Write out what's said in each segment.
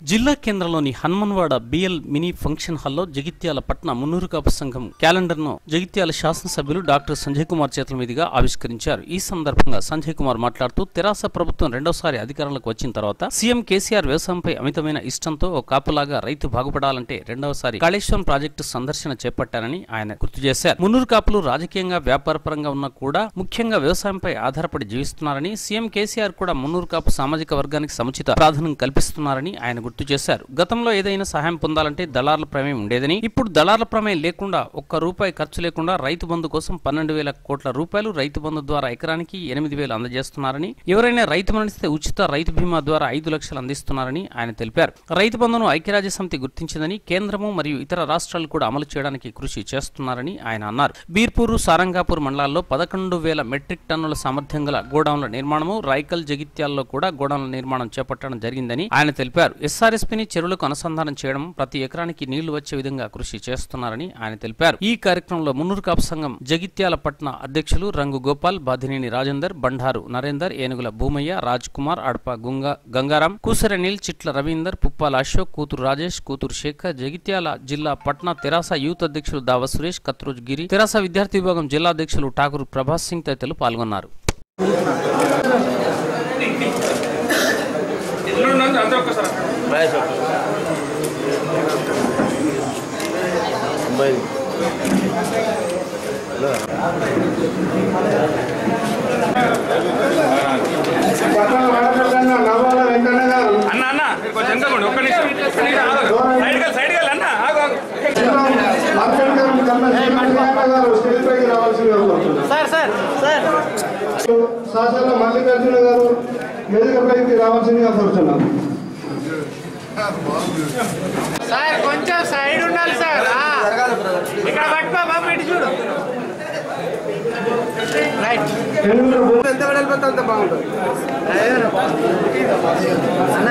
జిల్లా కేంద్రంలోని హన్మన్వాడ BL mini function హాల్లో జగిత్యాల పట్న మున్నూరు కాపు సంఘం క్యాలెండర్ను జగిత్యాల శాసనసభ్యులు డాక్టర్ సంజయ్ కుమార్ చేతుల మీదుగా ఆవిష్కరించారు. ఈ సందర్భంగా సంజయ్ కుమార్ మాట్లాడుతూ తెరాస ప్రభుత్వం రెండోసారి అధికారంలోకి వచ్చిన తర్వాత సీఎం కేసీఆర్ వ్యవసాయంపై అమితమైన ఇష్టంతో ఓ కాపులాగా రైతు బాగుపడాలంటే రెండవసారి కాళేశ్వరం ప్రాజెక్టు సందర్శన చేపట్టారని ఆయన గుర్తు చేశారు. మున్నూరు కాపులు రాజకీయంగా వ్యాపారపరంగా ఉన్నా కూడా ముఖ్యంగా వ్యవసాయంపై ఆధారపడి జీవిస్తున్నారని సీఎం కేసీఆర్ కూడా మున్నూరు కాపు సామాజిక వర్గానికి సముచిత ప్రాధాన్యం కల్పిస్తున్నారని ఆయన గుర్తు చేశారు. గతంలో ఏదైనా సహాయం పొందాలంటే దళారుల ప్రమేయం ఉండేదని ఇప్పుడు దళారుల ప్రమేయం లేకుండా ఒక్క రూపాయి ఖర్చు లేకుండా రైతు బంధు కోసం పన్నెండు వేల కోట్ల రూపాయలు రైతు బంధు ద్వారా ఎకరానికి ఎనిమిది వేలు అందజేస్తున్నారని ఎవరైనా రైతు మరణిస్తే ఉచిత రైతు బీమా ద్వారా ఐదు లక్షలు అందిస్తున్నారని ఆయన తెలిపారు. రైతు బంధును ఐక్యరాజ్య సమితి గుర్తించిందని కేంద్రము మరియు ఇతర రాష్ట్రాలు కూడా అమలు చేయడానికి కృషి చేస్తున్నారని ఆయన అన్నారు. బీర్పూర్ సారంగాపూర్ మండలాల్లో పదకొండు వేల మెట్రిక్ టన్నుల సామర్థ్యం గల గోడౌన్ల నిర్మాణము రైకల్ జగిత్యాల్లో కూడా గోడౌన్ల నిర్మాణం చేపట్టడం జరిగిందని ఆయన తెలిపారు. ఎస్ఆర్ఎస్పీని చెరువులకు అనుసంధానం చేయడం ప్రతి ఎకరానికి నీళ్ళు వచ్చే విధంగా కృషి చేస్తున్నారని ఆయన తెలిపారు. ఈ కార్యక్రమంలో మున్నూరు కాపు సంఘం జగిత్యాల పట్న అధ్యక్షులు రంగు గోపాల్ బాధినేని రాజేందర్ బండారు నరేందర్ ఏనుగుల భూమయ్య రాజ్ కుమార్ అడప గుంగ గంగారాం కూసరనీల్ చిట్ల రవీందర్ పుప్పాల అశోక్ కూతురు రాజేష్ కూతురు శేఖర్ జగిత్యాల జిల్లా పట్న తెరాస యూత్ అధ్యక్షులు దావ సురేష్ కత్రోజ్ గిరి తెరాస విద్యార్థి విభాగం జిల్లా అధ్యక్షులు ఠాకూర్ ప్రభాస్ సింగ్ తదితరులు పాల్గొన్నారు అంతే ఒక్కసారి పక్కన వాడకన్నా నవ్వాల వెంకన్న గారు అన్న అన్న మీరు కొంచెం ఒక్క నిమిషం ఒక్క నిమిషం సైడ్కి సైడ్కి అన్న సార్ సార్ సార్ శాసన మల్లికార్జున గారు వేదికపైకి రావాల్సిందిగా కోరుతున్నాను సార్ కొంచెం సైడ్ ఉండాలి సార్. ఇక్కడ పట్టుకో బాబు ఇటు చూడు. రైట్ ఎంత వెడల్పోతే అంత బాగుంటుంది. అన్న.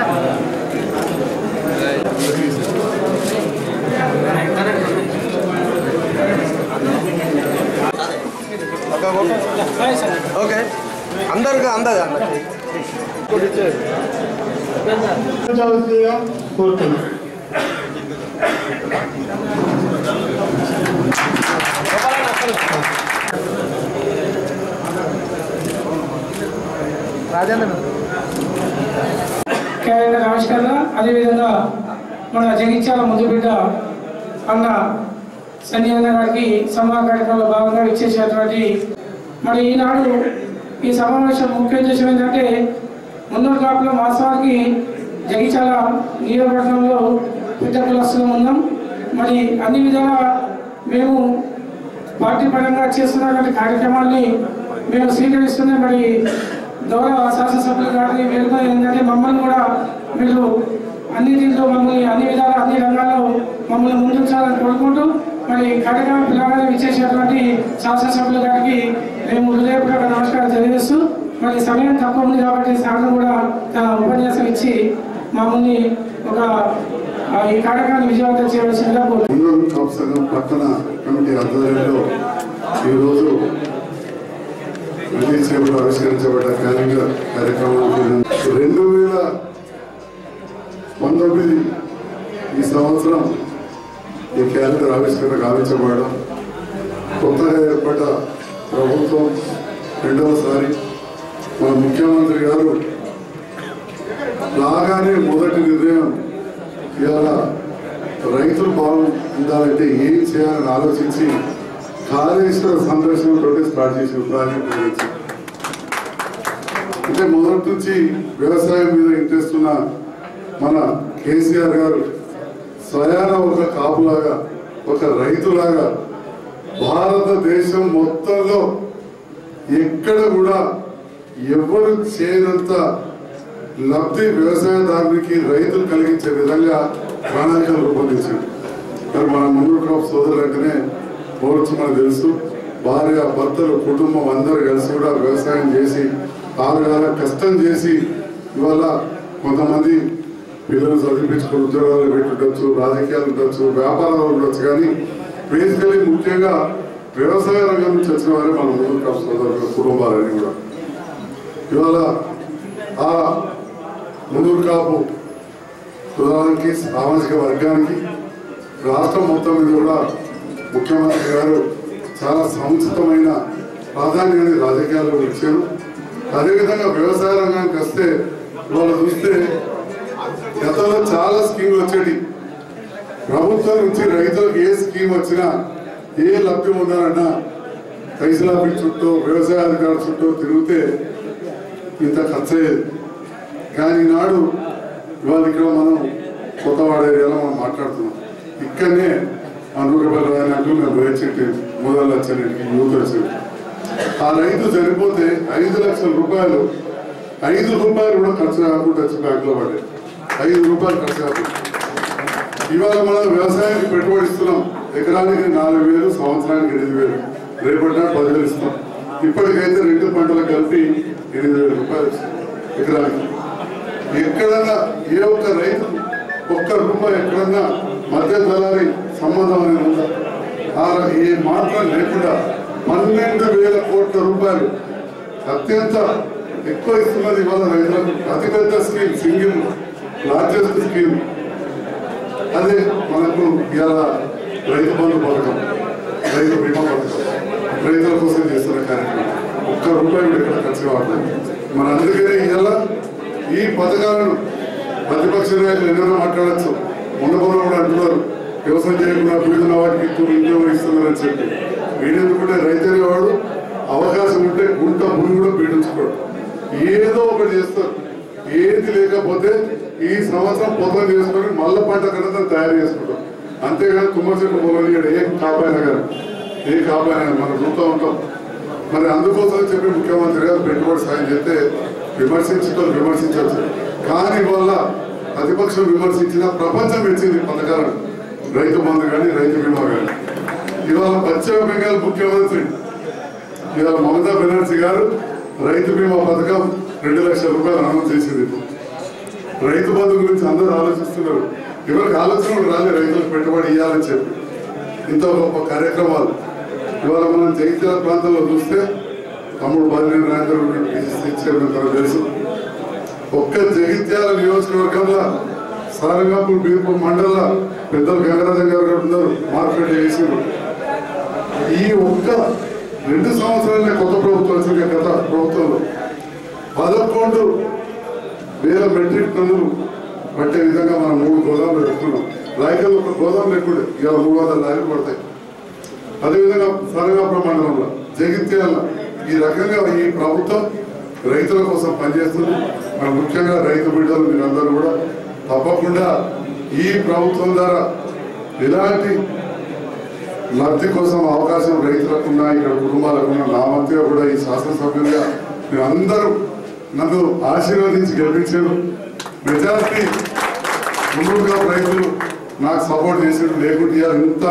ఓకే అందరికి అందదా రావాల్సిందిగా కోరుతున్నాను రాజేంద్ర క్యాలెండర్ ఆవిష్కరణ అదేవిధంగా మన జగిత్యాల ముద్దుబిడ్డ అన్న సంజయన్న గారికి సమాన కార్యక్రమంలో భాగంగా ఇచ్చేసేటువంటి మరి ఈనాడు ఈ సమావేశం ముఖ్య ఉద్దేశం ఏంటంటే ముందు కాపుల మాసానికి జగిచాల నియోజకవర్గంలో పెద్ద కులస్తులం ఉన్నాం. మరి అన్ని విధాలా మేము పార్టీ పరంగా చేస్తున్నటువంటి కార్యక్రమాల్ని మేము స్వీకరిస్తున్నాం. మరి గౌరవ శాసనసభ్యులు గారిని వేరుగా ఏంటంటే మమ్మల్ని కూడా మీరు అన్ని దీంట్లో మమ్మల్ని అన్ని విధాల అన్ని రంగాల్లో మమ్మల్ని ముందుంచాలని కోరుకుంటూ మరి కార్యక్రమం పిల్లగానే ఇచ్చేసేటువంటి శాసనసభ్యులు గారికి మేము హృదయపూర్వక నమస్కారం తెలియజేస్తూ మరి సమయం తక్కువ ఉంది కాబట్టి సాగర్ కూడా ఉపన్యాసం ఇచ్చి మమ్మల్ని ఒక ఈ కార్యక్రమాన్ని విజయవంతం చేయవలసిందిగా కోరుతున్నాను ముందు కమిటీ ఆధ్వర్యంలో ఈరోజు విజయసేవలు ఆవిష్కరించబడ్డ క్యాలెండర్ కార్యక్రమానికి రెండు వేల పంతొమ్మిది ఈ సంవత్సరం ఈ క్యాలెండర్ ఆవిష్కరణ గావించబడడం. కొత్తగా ఏర్పడ్డ ప్రభుత్వం రెండవసారి గారు రాగానే మొదటి నిర్ణయం ఇవాళ రైతులు బాగుండాలంటే ఏం చేయాలని ఆలోచించి కాళేశ్వర సందర్శనతో స్టార్ట్ చేసిన ప్రాజెక్ట్ గురించి. అంటే మొదటి నుంచి వ్యవసాయం మీద ఇంట్రెస్ట్ ఉన్న మన కేసీఆర్ గారు స్వయాన ఒక కాపులాగా ఒక రైతులాగా భారతదేశం మొత్తంలో ఎక్కడ కూడా ఎవరు చేయనంత లబ్ధి వ్యవసాయదారునికి రైతులు కలిగించే విధంగా ప్రణాళికలు రూపొందించారు. మరి మన ముందు క్రాప్ సోదరులు అంటేనే పోవచ్చు మనకు తెలుసు. భార్య భర్తలు కుటుంబం అందరూ కలిసి కూడా వ్యవసాయం చేసి ఆరుగాల కష్టం చేసి ఇవాళ కొంతమంది పిల్లలు చదివించుకుని ఉద్యోగాలు పెట్టుండొచ్చు రాజకీయాలు ఉండొచ్చు వ్యాపారాలు ఉండొచ్చు. కానీ బేసికలీ ముఖ్యంగా వ్యవసాయ రంగం నుంచి వచ్చిన వారే మన ముందు క్రాప్ సోదరుల కుటుంబాలని కూడా. ఇవాళ ఆ మునూరు కాపు కులానికి సామాజిక వర్గానికి రాష్ట్రం మొత్తం మీద కూడా ముఖ్యమంత్రి గారు చాలా సముచితమైన ప్రాధాన్యాన్ని రాజకీయాల్లో ఇచ్చారు అదేవిధంగా వ్యవసాయ రంగానికి వస్తే వాళ్ళు చూస్తే గతంలో చాలా స్కీములు వచ్చేటి. ప్రభుత్వం నుంచి రైతులకు ఏ స్కీమ్ వచ్చినా ఏ లబ్ధి ఉండాలన్నా కైసలాఫీ చుట్టూ వ్యవసాయ అధికారుల చుట్టూ తిరిగితే ఇంత ఖర్చు. అయ్యేది కానీ ఈనాడు ఇవాళ ఇక్కడ మనం కొత్తవాడ ఏరియాలో మనం మాట్లాడుతున్నాం. ఇక్కడనే ఆ నూట రూపాయలు రాయినట్టు మేము వేచెట్టి మూడు లక్షలకి యూత్ ఆ రైతు చనిపోతే ఐదు లక్షల రూపాయలు ఐదు రూపాయలు కూడా ఖర్చు కాకుండా వచ్చి బ్యాంకులో పడే ఐదు రూపాయలు ఖర్చు కాకుండా. ఇవాళ మనం వ్యవసాయానికి పెట్టుబడి ఇస్తున్నాం. ఎకరానికి నాలుగు వేలు సంవత్సరానికి ఎనిమిది వేలు. రేపటి నాడు పదివేలు ఇస్తాం. ఇప్పటికైతే రెండు పంటలు కలిపి ఎనిమిది వేల రూపాయలు ఎకరానికి. ఎక్కడన్నా ఏ ఒక్క రైతు ఒక్క రూపాయి ఎక్కడన్నా మధ్య దళారి సంబంధం అనేది ఉందా? ఆ ఏ మాత్రం లేకుండా పన్నెండు వేల కోట్ల రూపాయలు అత్యంత ఎక్కువ ఇస్తున్నది ఇవాళ రైతులకు. అతిపెద్ద స్కీమ్ సింగిల్ లార్జెస్ట్ స్కీమ్. అదే మనకు ఇవాళ రైతు బంధు పథకం రైతు బీమా పథకం. రైతుల కోసం చేస్తున్న కార్యక్రమం. ఒక్క రూపాయి కూడా ఇక్కడ ఖర్చు కావట్లేదు. మన అందుకనే ఇవాళ ఈ పథకాలను ప్రతిపక్ష నాయకులు ఎన్నో మాట్లాడచ్చు. ఉండకుండా కూడా అంటున్నారు వ్యవసాయం చేయకుండా పీడున్న వాటికి ఎక్కువ ఇంట్లో ఇస్తున్నారని చెప్పి. వీడెందుకుంటే రైతు వాడు అవకాశం ఉంటే గుంట భూమి కూడా పీడించుకోడు ఏదో ఒకటి చేస్తారు. ఏది లేకపోతే ఈ సంవత్సరం పొలం చేసుకొని మళ్ళీ పంట కన్నా తయారు చేసుకుంటాం. అంతేగాని తుమ్మ చెట్టు పొలం ఏ కాపాయినా కానీ. ఏ కావాలని మన మనం చూస్తూ ఉంటాం మరి అందుకోసం చెప్పి ముఖ్యమంత్రి గారు పెట్టుబడి సాయం చేస్తే విమర్శించడం విమర్శించవచ్చు. కానీ వల్ల ప్రతిపక్షం విమర్శించిన ప్రపంచం ఇచ్చింది పథకాలను. రైతు బంధు కానీ రైతు బీమా కానీ ఇవాళ పశ్చిమ బెంగాల్ ముఖ్యమంత్రి ఇవాళ మమతా బెనర్జీ గారు రైతు బీమా పథకం రెండు లక్షల రూపాయలు అనౌన్స్ చేసింది. రైతు బంధు గురించి అందరూ ఆలోచిస్తున్నారు. ఎవరికి ఆలోచన రాలే రైతులకు పెట్టుబడి ఇవ్వాలని చెప్పి. ఇంత గొప్ప కార్యక్రమాలు. ఇవాళ మనం జగిత్యాల ప్రాంతంలో చూస్తే తమ్ముడు బదిలీ రాజేంద్ర చైర్మన్ తనకు తెలుసు. ఒక్క జగిత్యాల నియోజకవర్గంలో సారంగాపూర్ బీర్పు మండల పెద్దలు గంగరాజన్ గారు ఉన్నారు మార్కెట్ చేసిండ్రు. ఈ ఒక్క రెండు సంవత్సరాలనే కొత్త ప్రభుత్వం వచ్చింది గత ప్రభుత్వంలో. పదకొండు వేల మెట్రిక్ టన్నులు పట్టే విధంగా మనం మూడు గోదాములు పెడుతున్నాం రాయకల్ ఒక గోదాములు ఎక్కువ ఇవాళ మూడు వందల లారీలు పడతాయి. అదేవిధంగా సరగాపురం మండలంలో జగిత్యాల ఈ రకంగా ఈ ప్రభుత్వం రైతుల కోసం పనిచేస్తుంది. మన ముఖ్యంగా రైతు బిడ్డలు మీరందరూ కూడా తప్పకుండా ఈ ప్రభుత్వం ద్వారా ఎలాంటి లబ్ధి కోసం అవకాశం రైతులకున్నా ఇక్కడ కుటుంబాలకున్నా నా మధ్య కూడా ఈ శాసనసభ్యులుగా మీరు అందరూ నన్ను ఆశీర్వదించి గెలిపించారు. మెజార్టీ ముందుగా రైతులు నాకు సపోర్ట్ చేసారు లేకుంటే ఇంత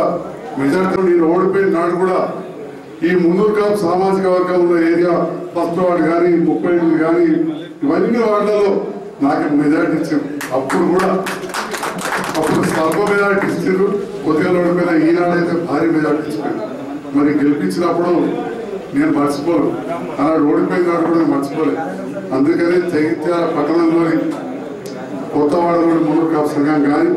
మెజారిటీ నేను ఓడిపోయిన నాడు కూడా ఈ ముందు కాపు సామాజిక వర్గం ఉన్న ఏరియా ఫస్ట్ వార్డు కానీ ముప్పై ఎనిమిది కానీ ఇవన్నీ వార్డులలో నాకు మెజార్టీ ఇచ్చారు. అప్పుడు కూడా అప్పుడు స్వల్ప మెజార్టీ ఇచ్చారు. కొద్దిగా ఓడిపోయిన ఈనాడైతే భారీ మెజార్టీ ఇచ్చారు. మరి గెలిపించినప్పుడు నేను మర్చిపోను. ఆనాడు ఓడిపోయిన నాడు కూడా మర్చిపోలేదు అందుకనే జగిత్యాల పట్టణంలోని కొత్తవాడలోని మున్నూరు కాపు సంఘం కానీ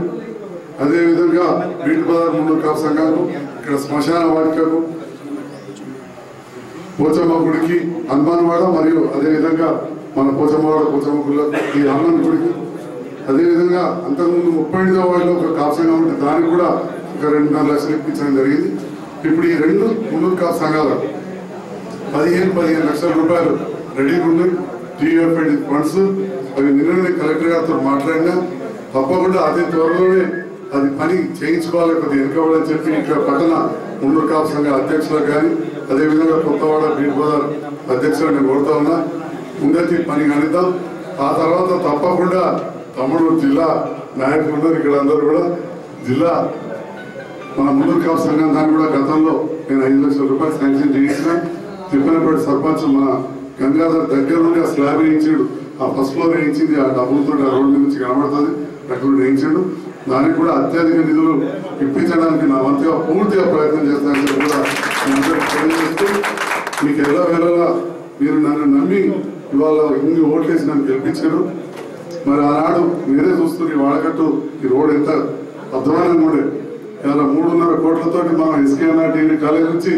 అదేవిధంగా వీటి బజార్ మున్నూరు కాపు సంఘాలు ఇక్కడ శ్మశాన వాటికకు పోచమ్మ గుడికి హనుమాన్వాడ మరియు అదేవిధంగా మన పోచమ్మవాడ పోచమ్మ గుళ్ళకు ఈ హనుమాన్ గుడికి. అదేవిధంగా అంతకుముందు ముప్పై ఎనిమిదో వాడిలో ఒక కాపు సంఘం ఉంటే దానికి కూడా ఒక రెండున్నర లక్షలు ఇప్పించడం జరిగింది. ఇప్పుడు ఈ రెండు ముందు కాపు సంఘాలు పదిహేను పదిహేను లక్షల రూపాయలు రెడీగా ఉన్నాయి. TFID funds. అవి నిన్ననే కలెక్టర్ గారితో మాట్లాడినా తప్పకుండా అతి త్వరలోనే అది పని చేయించుకోవాలి కొద్దిగా వెనుకబడని చెప్పి ఇక్కడ పట్టణ ముందు కాపు సంఘ అధ్యక్షులకు కానీ అదేవిధంగా కొత్తవాడ బీట్ బజార్ అధ్యక్షులు నేను కోరుతా ఉన్నా. ముందటి పని కనిద్దాం ఆ తర్వాత తప్పకుండా తమ్ముడు జిల్లా నాయకులు ఇక్కడ అందరూ కూడా. జిల్లా మన ముందు కాపు సంఘం దాన్ని కూడా గతంలో నేను ఐదు లక్షల రూపాయలు శాంక్షన్ చేయించిన. తిప్పనపేట సర్పంచ్ మన గంగాధర్ దగ్గర నుండి ఆ స్లాబ్ వేయించాడు. ఆ ఫస్ట్ ఫ్లోర్ వేయించింది. ఆ డబ్బులతో ఆ రోడ్డు నుంచి కనబడుతుంది. అక్కడ వేయించాడు. దానికి కూడా అత్యధిక నిధులు ఇప్పించడానికి నా వంతుగా పూర్తిగా ప్రయత్నం చేస్తానని చెప్పి కూడా తెలియజేస్తూ మీకు ఎలా వెళ్ళాలా మీరు నన్ను నమ్మి ఇవాళ ఇన్ని ఓట్లేసి నన్ను గెలిపించారు. మరి ఆనాడు మీరే చూస్తుంది వాడకట్టు ఈ రోడ్ ఎంత అధ్వానంగా ఉండే. ఇలా మూడున్నర కోట్లతో మనం ఎస్కేఎన్ఆర్ డిగ్రీ కాలేజ్ నుంచి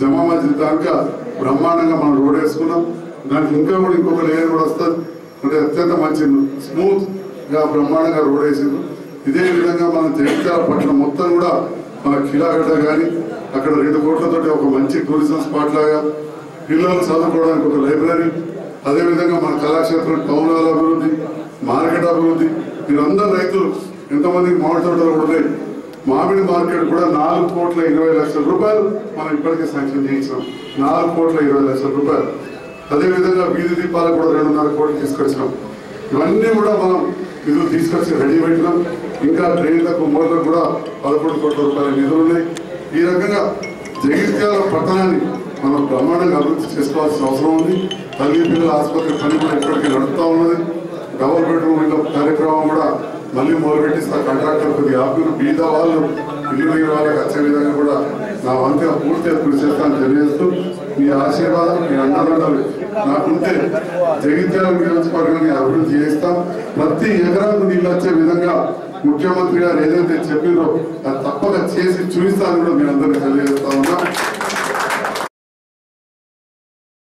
జమా మస్జిద్ దాకా బ్రహ్మాండంగా మనం రోడ్ వేసుకున్నాం. దానికి ఇంకా కూడా ఇంకొక లేయర్ కూడా వస్తుంది. అంటే అత్యంత మంచి స్మూత్గా బ్రహ్మాండంగా రోడ్ వేసింది ఇదే విధంగా మన జగిత్యాల పట్టణం మొత్తం కూడా మన కిలాగడ్డ కానీ అక్కడ రెండు కోట్లతోటి ఒక మంచి టూరిజం స్పాట్ లాగా పిల్లలు చదువుకోవడానికి ఒక లైబ్రరీ అదేవిధంగా మన కళాక్షేత్రం టౌనాల అభివృద్ధి మార్కెట్ అభివృద్ధి మీరందరూ రైతులు ఎంతమంది మామిడి తోటలు కూడా ఉన్నాయి. మామిడి మార్కెట్ కూడా నాలుగు కోట్ల ఇరవై లక్షల రూపాయలు మనం ఇప్పటికే శాంక్షన్ చేయించాం. నాలుగు కోట్ల ఇరవై లక్షల రూపాయలు. అదేవిధంగా వీధి దీపాలకు కూడా రెండున్నర కోట్లు తీసుకొచ్చినాం. ఇవన్నీ కూడా మనం నిధులు తీసుకొచ్చి రెడీ పెట్టినాం. ఇంకా ట్రైన్లకు మోర్లకు కూడా పదకొండు కోట్ల రూపాయల నిధులు ఉన్నాయి. ఈ రకంగా జగిత్యాల పట్టణాన్ని మనం బ్రహ్మాండంగా అభివృద్ధి చేసుకోవాల్సిన అవసరం ఉంది. తల్లి పిల్లల ఆసుపత్రి పని కూడా ఇప్పటికీ నడుస్తూ ఉన్నది. డబుల్ బెడ్రూమ్ ఇళ్ళ కార్యక్రమం కూడా మళ్ళీ మొదలుపెట్టిస్తా. కాంట్రాక్టర్ కొద్దిగా ఆపిన బీద వాళ్ళు ఇల్లు లేని వాళ్ళకి వచ్చే విధంగా కూడా నా వంతుగా పూర్తిగా కృషి చేస్తానని తెలియజేస్తూ మీ ఆశీర్వాదం మీ అన్నదండలు నాకుంటే జగిత్యాల నియోజకవర్గాన్ని అభివృద్ధి చేస్తాం. ప్రతి ఎకరాకు నీళ్ళు వచ్చే విధంగా ముఖ్యమంత్రి గారు ఏదైతే చెప్పినో అది తప్పక చేసి చూపిస్తానని కూడా మీ అందరికీ ఉన్నా.